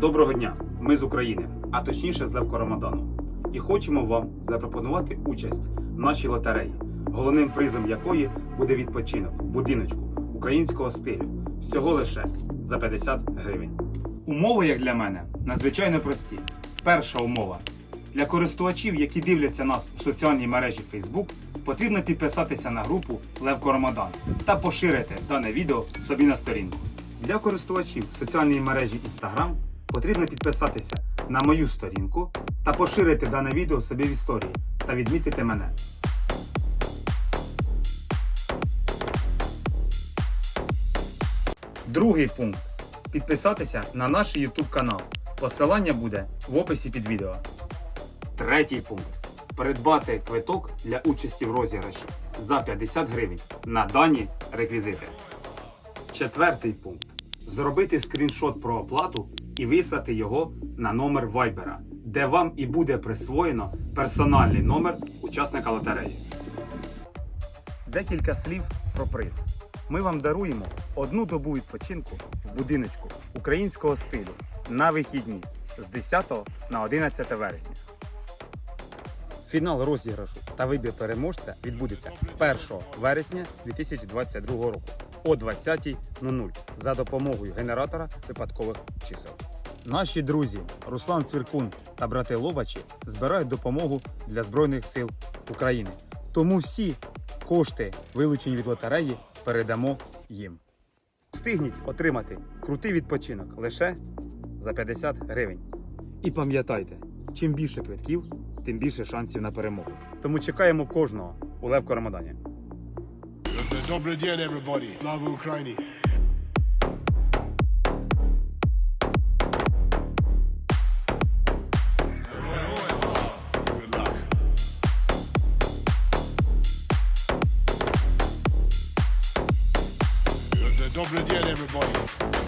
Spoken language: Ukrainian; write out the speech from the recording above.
Доброго дня! Ми з України, а точніше з Левко Рамадану. І хочемо вам запропонувати участь в нашій лотереї, головним призом якої буде відпочинок будиночку українського стилю. Всього лише за 50 гривень. Умови, як для мене, надзвичайно прості. Перша умова. Для користувачів, які дивляться нас у соціальній мережі Facebook, потрібно підписатися на групу Левко Рамадан та поширити дане відео собі на сторінку. Для користувачів соціальної мережі Instagram потрібно підписатися на мою сторінку та поширити дане відео собі в історії та відмітити мене. Другий пункт підписатися на наш YouTube канал. Посилання буде в описі під відео. Третій пункт придбати квиток для участі в розіграші за 50 гривень на дані реквізити. Четвертий пункт зробити скріншот про оплату і вислати його на номер Viber, де вам і буде присвоєно персональний номер учасника лотереї. Декілька слів про приз. Ми вам даруємо одну добу відпочинку в будиночку українського стилю на вихідні з 10 на 11 вересня. Фінал розіграшу та вибір переможця відбудеться 1 вересня 2022 року о 20.00 за допомогою генератора випадкових чисел. Наші друзі Руслан Цвіркун та брати Лобачі збирають допомогу для Збройних сил України. Тому всі кошти, вилучені від лотереї, передамо їм. Встигніть отримати крутий відпочинок лише за 50 гривень. І пам'ятайте, чим більше квитків, тим більше шансів на перемогу. Тому чекаємо кожного у Левко Рамадані. Dobry dzień, everybody. love Ukraini. Dobry dzień, everybody.